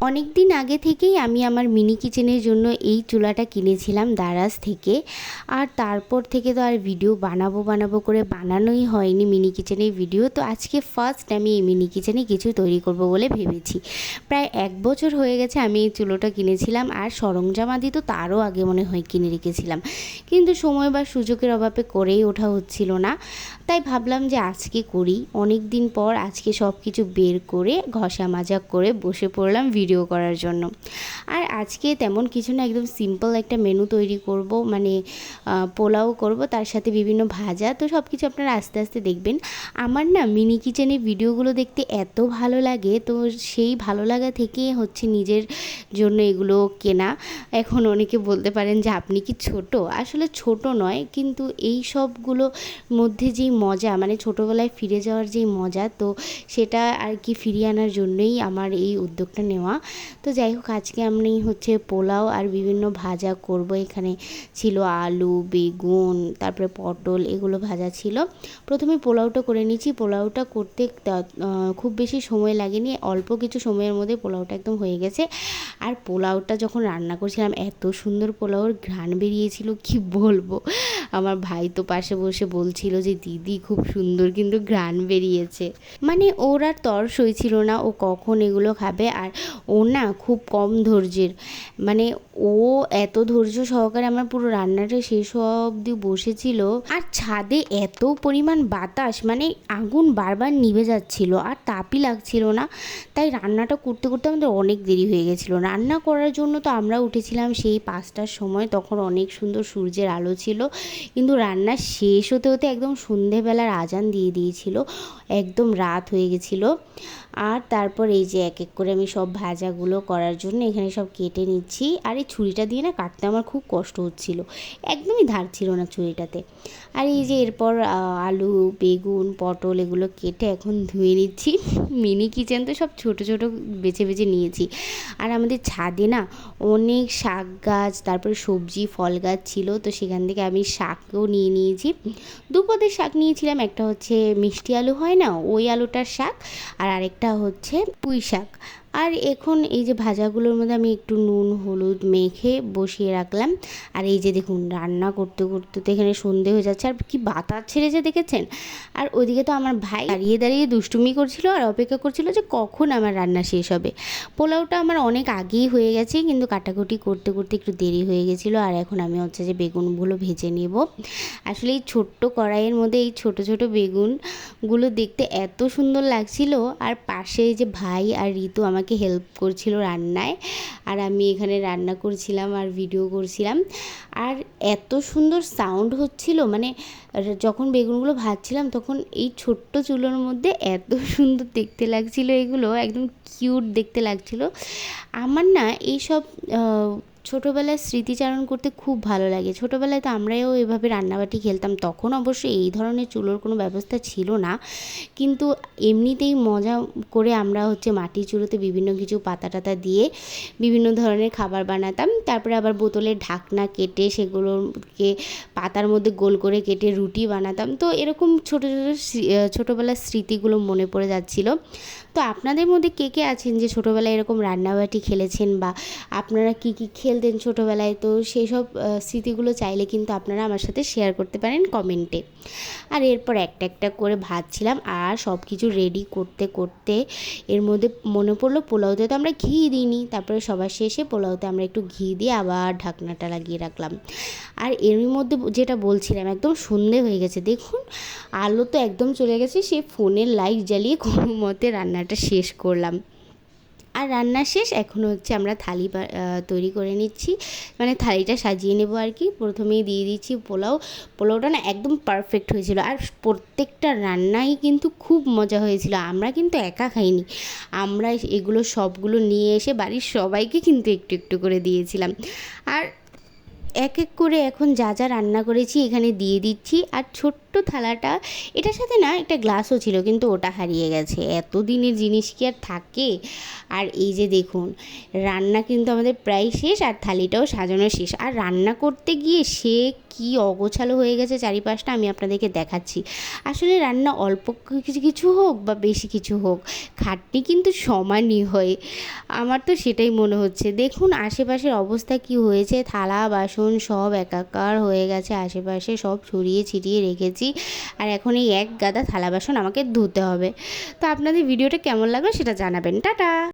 অনেক দিন আগে থেকেই আমি আমার মিনি কিচেনের জন্য এই চুলাটা কিনেছিলাম দারাজ থেকে। আর তারপর থেকে তো আর ভিডিও বানাবো বানাবো করে বানানোই হয়নি মিনি কিচেনের ভিডিও। তো আজকে ফার্স্ট আমি এই মিনি কিচেনে কিছু তৈরি করব বলে ভেবেছি। প্রায় এক বছর হয়ে গেছে আমি এই চুলোটা কিনেছিলাম আর সরঞ্জামাদি তো তারও আগে মনে হয় কিনে রেখেছিলাম। কিন্তু সময় বা সুযোগের অভাবে করেই ওঠা হচ্ছিল না। তাই ভাবলাম যে আজকে করি। অনেক দিন পর আজকে সব কিছু বের করে ঘষা মাজা করে বসে পড়লাম ভিডিও করার জন্য। আর আজকে তেমন কিছু না, একদম সিম্পল একটা মেনু তৈরি করব মানে পোলাও করব, তার সাথে বিভিন্ন ভাজা। তো সব কিছু আপনারা আস্তে আস্তে দেখবেন। আমার না মিনি কিচেনের ভিডিওগুলো দেখতে এত ভালো লাগে, তো সেই ভালো লাগা থেকে হচ্ছে নিজের জন্য এগুলো কেনা। এখন অনেকে বলতে পারেন যে, আপনি কি ছোট? আসলে ছোট নয়, কিন্তু এই সবগুলো মধ্যে যেই মজা মানে ছোটোবেলায় ফিরে যাওয়ার যেই মজা, তো সেটা আর কি ফিরিয়ে আনার জন্যই আমার এই উদ্যোগটা নেওয়া। তো যাই হোক, আজকে আমি হচ্ছে পোলাও আর বিভিন্ন ভাজা করব। এখানে ছিল আলু, বেগুন, তারপরে পটল, এগুলো ভাজা ছিল। প্রথমে পোলাওটা করে নিয়েছি পোলাওটা করতে খুব বেশি সময় লাগেনি। অল্প কিছু সময়ের মধ্যে পোলাওটা একদম হয়ে গেছে। আর পোলাওটা যখন রান্না করছিলাম, এত সুন্দর পোলাওর ঘ্রাণ বেরিয়েছিল, কি বলব? আমার ভাই তো পাশে বসে বলছিল যে, দিদি খুব সুন্দর কিন্তু ঘ্রাণ বেরিয়েছে। মানে ওর আর তর সইছিল না, ও কখন এগুলো খাবে আর ও না খুব কম ধৈর্যের। মানে ও এত ধৈর্য সহকারে আমার পুরো রান্নাটা শেষ হওয়া অবধি বসেছিল আর ছাদে এত পরিমাণ বাতাস মানে আগুন বারবার নিভে যাচ্ছিল আর তাপই লাগছিল না। তাই রান্নাটা করতে করতে আমাদের অনেক দেরি হয়ে গেছিল। রান্না করার জন্য তো আমরা উঠেছিলাম সেই পাঁচটার সময়, তখন অনেক সুন্দর সূর্যের আলো ছিল। কিন্তু রান্না শেষ হতে হতে একদম সন্ধেবেলার আজান দিয়ে দিয়েছিল একদম রাত হয়ে গেছিল। আর তারপর এই যে এক এক করে আমি সব ভাজাগুলো করার জন্য এখানে সব কেটে নিচ্ছি। আর এই ছুরিটা দিয়ে না কাটতে আমার খুব কষ্ট হচ্ছিল। একদমই ধার ছিল না ছুরিটাতে। আর এই যে এরপর আলু, বেগুন, পটল এগুলো কেটে এখন ধুয়ে নিচ্ছি। মিনি কিচেন তো সব ছোট ছোট বেছে বেছে নিয়েছি। আর আমাদের ছাদে না অনেক শাক গাছ, তারপরে সবজি, ফল গাছ ছিল। তো সেখান থেকে আমি শাকও নিয়ে নিয়েছি। দুপদের শাক নিয়েছিলাম। একটা হচ্ছে মিষ্টি আলু হয় না, ওই আলুটার শাক। আর আরেকটা এটা হচ্ছে পুঁই শাক আর এখন এই যে ভাজাগুলোর মধ্যে আমি একটু নুন, হলুদ মেখে বসিয়ে রাখলাম। আর এই যে দেখুন, রান্না করতে করতে তো এখানে সন্ধে হয়ে যাচ্ছে। আর কি বাতাস ছেড়েছে দেখেছেন? আর ওদিকে তো আমার ভাই দাঁড়িয়ে দাঁড়িয়ে দুষ্টুমি করছিল আর অপেক্ষা করছিল যে কখন আমার রান্না শেষ হবে। পোলাওটা আমার অনেক আগেই হয়ে গেছে, কিন্তু কাটাকুটি করতে করতে একটু দেরি হয়ে গেছিল। আর এখন আমি হচ্ছে যে বেগুনগুলো ভেজে নেব। আসলে এই ছোট্ট কড়াইয়ের মধ্যে এই ছোট ছোট বেগুনগুলো দেখতে এত সুন্দর লাগছিল। আর পাশে যে ভাই আর ঋতু আমাকে আমাকে হেল্প করছিল রান্নায়। আর আমি এখানে রান্না করছিলাম আর ভিডিও করছিলাম। আর এত সুন্দর সাউন্ড হচ্ছিল মানে যখন বেগুনগুলো ভাজছিলাম তখন এই ছোট্ট চুলোর মধ্যে এত সুন্দর দেখতে লাগছিল এগুলো, একদম কিউট দেখতে লাগছিল। আমার না এইসব ছোটোবেলায় স্মৃতিচারণ করতে খুব ভালো লাগে। ছোটোবেলায় তো আমরাও এভাবে রান্নাবাটি খেলতাম, তখন অবশ্য এই ধরনের চুলোর কোনো ব্যবস্থা ছিল না। কিন্তু এমনিতেই মজা করে আমরা হচ্ছে মাটির চুলোতে বিভিন্ন কিছু পাতা টাতা দিয়ে বিভিন্ন ধরনের খাবার বানাতাম। তারপরে আবার বোতলের ঢাকনা কেটে সেগুলোকে পাতার মধ্যে গোল করে কেটে রুটি বানাতাম। তো এরকম ছোটো ছোটো ছোটোবেলার স্মৃতিগুলো মনে পড়ে যাচ্ছিল। তো আপনাদের মধ্যে কে কে আছেন যে ছোটোবেলায় এরকম রান্নাবাটি খেলেছেন বা আপনারা কী কী খেলতেন ছোটোবেলায়, তো সেই সব স্মৃতিগুলো চাইলে কিন্তু আপনারা আমার সাথে শেয়ার করতে পারেন কমেন্টে আর এরপর একটা একটা করে ভাজছিলাম আর সব কিছু রেডি করতে করতে এর মধ্যে মনে পড়ল পোলাওতে তো আমরা ঘি দিইনি, তারপরে সবার শেষে পোলাওতে আমরা একটু ঘি দিয়ে আবার ঢাকনাটা লাগিয়ে রাখলাম। আর এর মধ্যে যেটা বলছিলাম, একদম সন্ধে হয়ে গেছে, দেখুন আলো তো একদম চলে গেছে, সে ফোনের লাইট জ্বালিয়ে কোনো মতে রান্নাটা শেষ করলাম। আর রান্না শেষ, এখন হচ্ছে আমরা থালি তৈরি করে নিচ্ছি। মানে থালিটা সাজিয়ে নেব আর কি। প্রথমেই দিয়ে দিচ্ছি পোলাও। পোলাওটা না একদম পারফেক্ট হয়েছিল। আর প্রত্যেকটা রান্নাই কিন্তু খুব মজা হয়েছিল। আমরা কিন্তু একা খাইনি। আমরা এগুলো সবগুলো নিয়ে এসে বাড়ির সবাইকে কিন্তু একটু একটু করে দিয়েছিলাম। আর এক এক করে এখন যা যা রান্না করেছি এখানে দিয়ে দিচ্ছি। আর ছোট্ট থালাটা, এটার সাথে না একটা গ্লাসও ছিল, কিন্তু ওটা হারিয়ে গেছে। এত দিনের জিনিস কি আর থাকে? আর এই যে দেখুন, রান্না কিন্তু আমাদের প্রায় শেষ, আর থালিটাও সাজানো শেষ। আর রান্না করতে গিয়ে সে কি অগোছালো হয়ে গেছে চারিপাশটা আমি আপনাদেরকে দেখাচ্ছি। আসলে রান্না অল্প কিছু কিছু হোক বা বেশি কিছু হোক, খাটনি কিন্তু সমানই হয়। আমার তো সেটাই মনে হচ্ছে। দেখুন, আশেপাশের অবস্থা কি হয়েছে? থালা, বাসন সব একাকার হয়ে গেছে, আশেপাশে সব ছড়িয়ে ছিটিয়ে রেখেছি। আর এখন এই এক গাদা থালা বাসন আমাকে ধুতে হবে। তো আপনাদের ভিডিওটা কেমন লাগল সেটা জানাবেন। টাটা!